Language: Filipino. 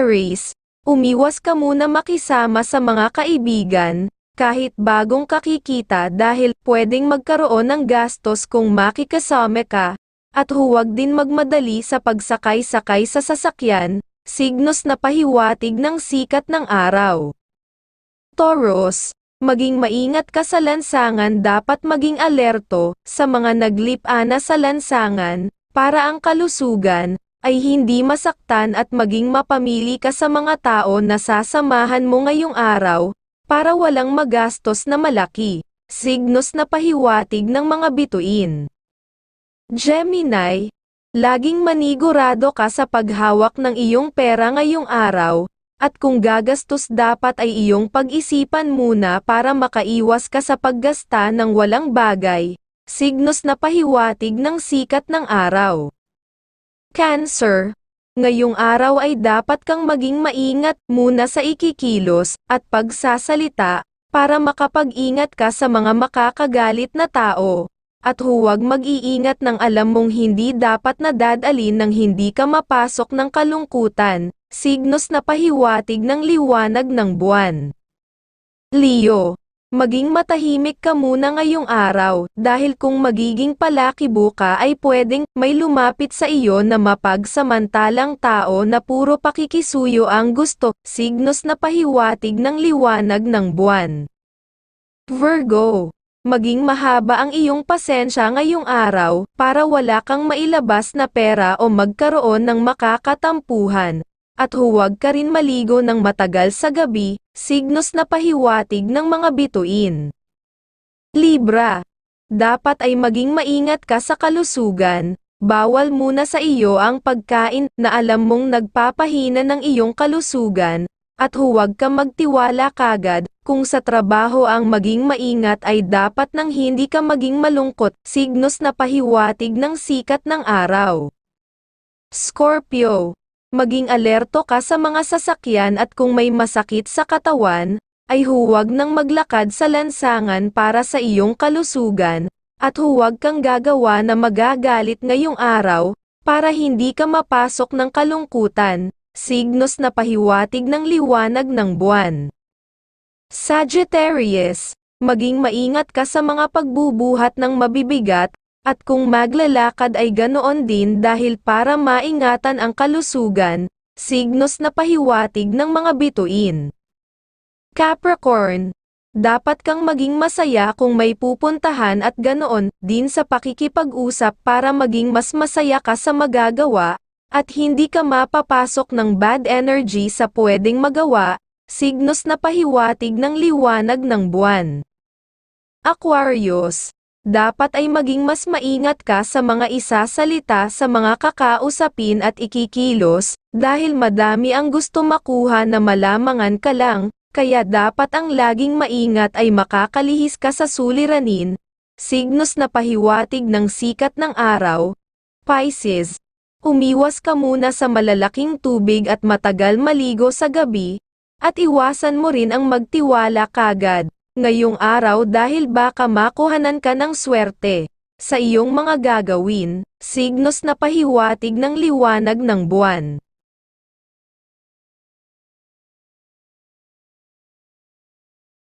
Aries, umiwas ka muna makisama sa mga kaibigan, kahit bagong kakikita dahil pwedeng magkaroon ng gastos kung makikasama ka, at huwag din magmadali sa pagsakay-sakay sa sasakyan, signos na pahiwatig ng sikat ng araw. Taurus, maging maingat ka sa lansangan dapat maging alerto sa mga naglip-ana sa lansangan, para ang kalusugan, ay hindi masaktan at maging mapamili ka sa mga tao na sasamahan mo ngayong araw, para walang magastos na malaki, signos na pahiwatig ng mga bituin. Gemini, laging manigurado ka sa paghawak ng iyong pera ngayong araw, at kung gagastos dapat ay iyong pag-isipan muna para makaiwas ka sa paggasta ng walang bagay, signos na pahiwatig ng sikat ng araw. Cancer, ngayong araw ay dapat kang maging maingat muna sa ikikilos at pagsasalita, para makapag-ingat ka sa mga makakagalit na tao, at huwag mag-iingat ng alam mong hindi dapat na dadalin ng hindi ka mapasok ng kalungkutan, signos na pahiwatig ng liwanag ng buwan. Leo, maging matahimik ka muna ngayong araw, dahil kung magiging palakibo ka ay pwedeng may lumapit sa iyo na mapagsamantalang tao na puro pakikisuyo ang gusto, signos na pahiwatig ng liwanag ng buwan. Virgo, maging mahaba ang iyong pasensya ngayong araw, para wala kang mailabas na pera o magkaroon ng makakatampuhan, at huwag ka rin maligo ng matagal sa gabi, signos na pahiwatig ng mga bituin. Libra, dapat ay maging maingat ka sa kalusugan, bawal muna sa iyo ang pagkain na alam mong nagpapahina ng iyong kalusugan, at huwag ka magtiwala kagad, kung sa trabaho ang maging maingat ay dapat nang hindi ka maging malungkot, signos na pahiwatig ng sikat ng araw. Scorpio, maging alerto ka sa mga sasakyan at kung may masakit sa katawan, ay huwag nang maglakad sa lansangan para sa iyong kalusugan, at huwag kang gagawa na magagalit ngayong araw, para hindi ka mapasok ng kalungkutan, signos na pahiwatig ng liwanag ng buwan. Sagittarius, maging maingat ka sa mga pagbubuhat ng mabibigat, at kung maglalakad ay ganoon din dahil para maingatan ang kalusugan, signos na pahiwatig ng mga bituin. Capricorn, dapat kang maging masaya kung may pupuntahan at ganoon din sa pakikipag-usap para maging mas masaya ka sa magagawa, at hindi ka mapapasok ng bad energy sa pwedeng magawa, signos na pahiwatig ng liwanag ng buwan. Aquarius, dapat ay maging mas maingat ka sa mga isasalita sa mga kakausapin at ikikilos, dahil madami ang gusto makuha na malamangan ka lang, kaya dapat ang laging maingat ay makakalihis ka sa suliranin, signos na pahiwatig ng sikat ng araw. Pisces, umiwas ka muna sa malalaking tubig at matagal maligo sa gabi, at iwasan mo rin ang magtiwala kagad, ngayong araw dahil baka makuhanan ka ng swerte, sa iyong mga gagawin, signos na pahiwatig ng liwanag ng buwan.